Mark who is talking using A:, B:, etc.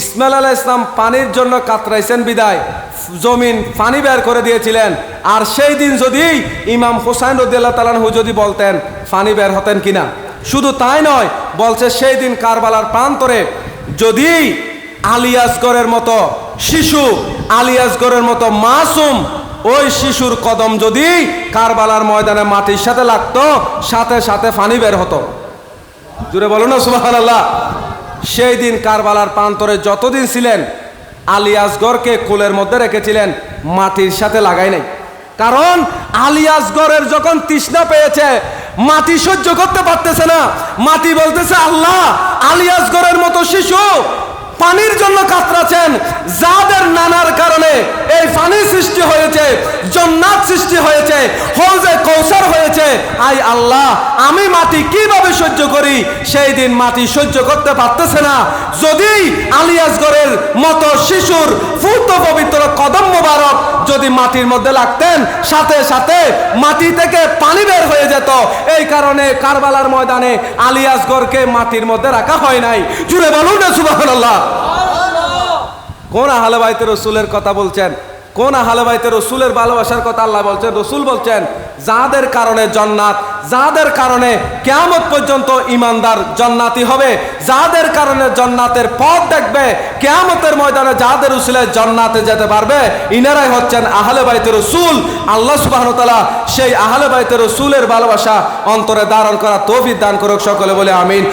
A: ইসমাইল আলাহ ইসলাম পানির জন্য কাতরাইছেন বিদায়। জমিন পানি বের করে দিয়েছিলেন। আর সেই দিন যদি ইমাম হোসাইন রদিয়াল্লাহ তালানহু যদি বলতেন, পানি বের হতেন কিনা? শুধু তাই নয়, বলছে সেই দিন কারবালার প্রান্তরে যদি আলিয়াসগড়ের মতো শিশু আলিয়াসগড়ের মতো মাসুম, ওই শিশুর কদম যদি কারবালার ময়দানে মাটির সাথে লাগতো, সাথে সাথে ফানি বের হতো। জুড়ে বলো না সুবাহ সেই দিন কারবালার প্রান্তরে যতদিন ছিলেন আলিয়াসগড়কে কোলের মধ্যে রেখেছিলেন, মাটির সাথে লাগাই নাই। কারণ আলিয়াসগড়ের যখন তৃষ্ণা পেয়েছে, মাটি সহ্য করতে পারতেছে না। মাটি বলতেছে, আল্লাহ আলিয়াসগড়ের মতো শিশু পানির জন্য কাতরাছেন যাদের নানার কারণে এই পানি সৃষ্টি হয়েছে, জন্নাত সৃষ্টি হয়েছে হয়েছে আই আল্লাহ, আমি মাটি কীভাবে সহ্য করি? সেই দিন মাটি সহ্য করতে পারতেছে না। যদি আলিয়াসগড়ের মতো শিশুর ফুত পবিত্র কদম মোবারক যদি মাটির মধ্যে লাগতেন, সাথে সাথে মাটি থেকে পানি বের হয়ে যেত। এই কারণে কারবালার ময়দানে আলিয়াসগড়কে মাটির মধ্যে রাখা হয় নাই। জুড়ে বলুন না, সুবহানাল্লাহ। কোন আহলে বাইতে রসুলের কথা বলছেন? কোন আহলে বাইতে রসুলের ভালোবাসার কথা আল্লাহ বলছেন? রসুল বলছেন যাদের কারণে জন্নাত, যাদের কারণে কেয়ামত পর্যন্ত ইমানদার জন্নাতি হবে, যাদের কারণে জন্নাতের পথ দেখবে, কেয়ামতের ময়দানে যাদের উসিলে জন্নাতে যেতে পারবে, ইনারাই হচ্ছেন আহলে বাইতে রসুল। আল্লাহ সুবাহতালা সেই আহলে বাইতে রসুলের ভালোবাসা অন্তরে ধারণ করা তৌফিক দান করুক সকলে বলে আমিন।